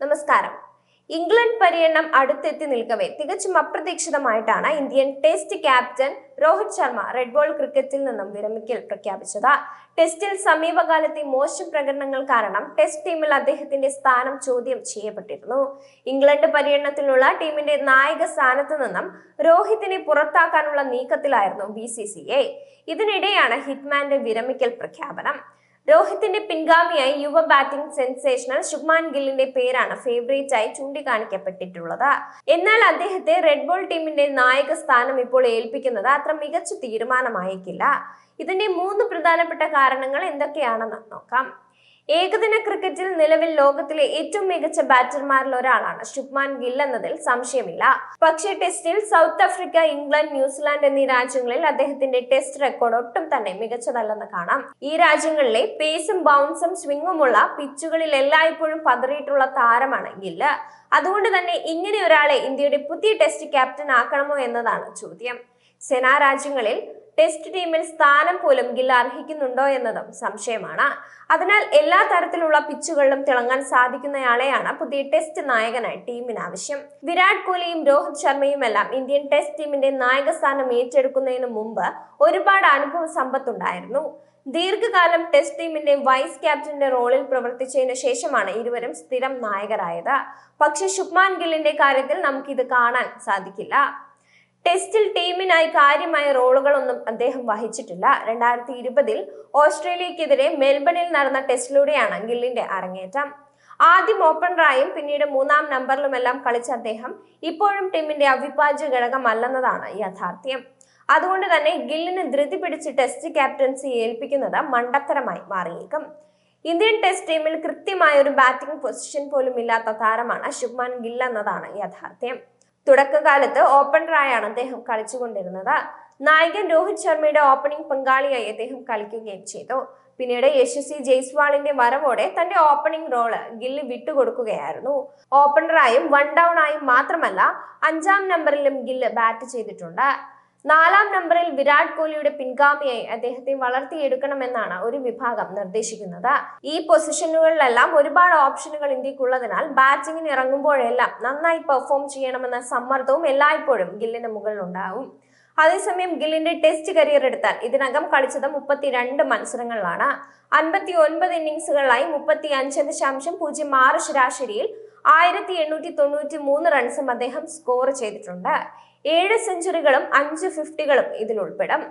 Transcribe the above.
നമസ്കാരം. ഇംഗ്ലണ്ട് പര്യടനം അടുത്തെത്തി നിൽക്കവേ തികച്ചും അപ്രതീക്ഷിതമായിട്ടാണ് Indian test captain Rohit Sharma red ball ക്രിക്കറ്റിൽ നിന്നും വിരമിക്കൽ പ്രഖ്യാപിച്ചത്. ടെസ്റ്റിൽ സമീപകാലത്തെ മോശം പ്രകടനങ്ങൾ കാരണം ടെസ്റ്റ് ടീമിൽ അദ്ദേഹത്തിന്റെ സ്ഥാനം ചോദ്യം ചെയ്യപ്പെട്ടിരുന്നു. ഇംഗ്ലണ്ട് പര്യടനത്തിലുള്ള ടീമിന്റെ നായക സ്ഥാനത്ത് നിന്നും രോഹിത്തിനെ പുറത്താക്കാനുള്ള നീക്കത്തിലായിരുന്നു ബി ഇതിനിടെയാണ് ഹിറ്റ്മാന്റെ വിരമിക്കൽ പ്രഖ്യാപനം. രോഹിത്തിന്റെ പിൻഗാമിയായി യുവ ബാറ്റിംഗ് സെൻസേഷണൽ ശുഭ്മാൻ ഗില്ലിന്റെ പേരാണ് ഫേവറേറ്റ് ആയി ചൂണ്ടിക്കാണിക്കപ്പെട്ടിട്ടുള്ളത്. എന്നാൽ അദ്ദേഹത്തെ റെഡ് ബോൾ ടീമിന്റെ നായക സ്ഥാനം ഇപ്പോൾ ഏൽപ്പിക്കുന്നത് അത്ര മികച്ച തീരുമാനമായേക്കില്ല. ഇതിന്റെ മൂന്ന് പ്രധാനപ്പെട്ട കാരണങ്ങൾ എന്തൊക്കെയാണെന്ന് നോക്കാം. ഏകദിന ക്രിക്കറ്റിൽ നിലവിൽ ലോകത്തിലെ ഏറ്റവും മികച്ച ബാറ്റർമാരിൽ ഒരാളാണ്. ശുഭ്മാൻ ഗിൽ എന്നതിൽ സംശയമില്ല. പക്ഷേ ടെസ്റ്റിൽ സൗത്ത് ആഫ്രിക്ക ഇംഗ്ലണ്ട് ന്യൂസിലാൻഡ് എന്നീ രാജ്യങ്ങളിൽ അദ്ദേഹത്തിന്റെ ടെസ്റ്റ് റെക്കോർഡ് ഒട്ടും തന്നെ മികച്ചതല്ലെന്ന് കാണാം. ഈ രാജ്യങ്ങളിലെ പേസും ബൗൺസും സ്വിങ്ങുമുള്ള പിച്ചുകളിൽ എല്ലായ്പ്പോഴും പതറിയിട്ടുള്ള താരമാണ് ഗില്ല് അതുകൊണ്ട് തന്നെ ഇങ്ങനെ ഒരാളെ ഇന്ത്യയുടെ പുതിയ ടെസ്റ്റ് ക്യാപ്റ്റൻ ആക്കണമോ എന്നതാണ് ചോദ്യം. സെനാ രാജ്യങ്ങളിൽ ടെസ്റ്റ് ടീമിൽ സ്ഥാനം പോലും ഗിൽ അർഹിക്കുന്നുണ്ടോ എന്നതും സംശയമാണ്. അതിനാൽ എല്ലാ തരത്തിലുള്ള പിച്ചുകളിലും തിളങ്ങാൻ സാധിക്കുന്നയാളെയാണ് പുതിയ ടെസ്റ്റ് നായകനായി ടീമിന് ആവശ്യം. വിരാട് കോഹ്ലിയും രോഹിത് ശർമ്മയും എല്ലാം ഇന്ത്യൻ ടെസ്റ്റ് ടീമിന്റെ നായക സ്ഥാനം ഏറ്റെടുക്കുന്നതിന് മുമ്പ് ഒരുപാട് അനുഭവ സമ്പത്തുണ്ടായിരുന്നു. ദീർഘകാലം ടെസ്റ്റ് ടീമിന്റെ വൈസ് ക്യാപ്റ്റന്റെ റോളിൽ പ്രവർത്തിച്ചതിനു ശേഷമാണ് ഇരുവരും സ്ഥിരം നായകരായത്. പക്ഷെ ശുഭ്മാൻ ഗില്ലിന്റെ കാര്യത്തിൽ നമുക്കിത് കാണാൻ സാധിക്കില്ല. ടെസ്റ്റിൽ ടീമിനായി കാര്യമായ റോളുകളൊന്നും അദ്ദേഹം വഹിച്ചിട്ടില്ല. രണ്ടായിരത്തി ഇരുപതിൽ ഓസ്ട്രേലിയക്കെതിരെ മെൽബണിൽ നടന്ന ടെസ്റ്റിലൂടെയാണ് ഗില്ലിന്റെ അരങ്ങേറ്റം. ആദ്യം ഓപ്പണറായും പിന്നീട് മൂന്നാം നമ്പറിലുമെല്ലാം കളിച്ച അദ്ദേഹം ഇപ്പോഴും ടീമിന്റെ അവിഭാജ്യ ഘടകമല്ലെന്നതാണ് യാഥാർത്ഥ്യം. അതുകൊണ്ട് തന്നെ ഗില്ലിന് ധൃതി പിടിച്ച് ടെസ്റ്റ് ക്യാപ്റ്റൻസി ഏൽപ്പിക്കുന്നത് മണ്ടത്തരമായി മാറിയേക്കും. ഇന്ത്യൻ ടെസ്റ്റ് ടീമിൽ കൃത്യമായ ഒരു ബാറ്റിംഗ് പൊസിഷൻ പോലും ഇല്ലാത്ത താരമാണ് ശുഭ്മാൻ ഗിൽ എന്നതാണ് യാഥാർത്ഥ്യം. തുടക്കകാലത്ത് ഓപ്പണറായാണ് അദ്ദേഹം കളിച്ചുകൊണ്ടിരുന്നത്. നായകൻ രോഹിത് ശർമ്മയുടെ ഓപ്പണിംഗ് പങ്കാളിയായി അദ്ദേഹം കളിക്കുകയും ചെയ്തു. പിന്നീട് യശസ്വി ജയ്സ്വാളിന്റെ വരവോടെ തന്റെ ഓപ്പണിംഗ് റോൾ ഗില്ല് വിട്ടുകൊടുക്കുകയായിരുന്നു. ഓപ്പണറായും വൺ ഡൗൺ ആയും മാത്രമല്ല അഞ്ചാം നമ്പറിലും ഗില്ല് ബാറ്റ് ചെയ്തിട്ടുണ്ട്. നാലാം നമ്പറിൽ വിരാട് കോഹ്ലിയുടെ പിൻഗാമിയായി അദ്ദേഹത്തെ വളർത്തിയെടുക്കണമെന്നാണ് ഒരു വിഭാഗം നിർദ്ദേശിക്കുന്നത്. ഈ പൊസിഷനുകളിലെല്ലാം ഒരുപാട് ഓപ്ഷനുകൾ ഇന്ത്യക്കുള്ളതിനാൽ ബാറ്റിംഗിന് ഇറങ്ങുമ്പോഴെല്ലാം നന്നായി പെർഫോം ചെയ്യണമെന്ന സമ്മർദ്ദവും എല്ലായ്പ്പോഴും ഗില്ലിന് മുകളിലുണ്ടാവും. അതേസമയം ഗില്ലിന്റെ ടെസ്റ്റ് കരിയർ എടുത്താൽ ഇതിനകം കളിച്ചത് മുപ്പത്തിരണ്ട് മത്സരങ്ങളിലാണ്. അൻപത്തി ഒൻപത് ഇന്നിംഗ്സുകളിലായി മുപ്പത്തി അഞ്ച് ദശാംശം പൂജ്യം ആറ് ശരാശരിയിൽ ആയിരത്തി എണ്ണൂറ്റി തൊണ്ണൂറ്റി മൂന്ന് റൺസും അദ്ദേഹം സ്കോർ ചെയ്തിട്ടുണ്ട്. ഏഴ് സെഞ്ചുറികളും അഞ്ച് ഫിഫ്റ്റികളും ഇതിൽ ഉൾപ്പെടും.